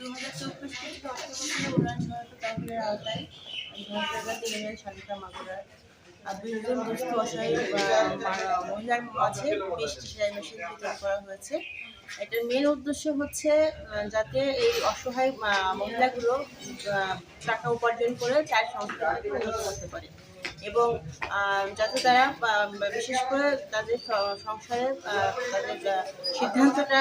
Machine করা হয়েছে। এটার মেন উদ্দেশ্য হচ্ছে যাতে এই অসহায় মহিলাগুলো টাকা উপার্জন করে চার সংসারকে উন্নত করতে পারে এবং যাতে তারা বিশেষ করে তাদের সংসারে তাদের সিদ্ধান্তটা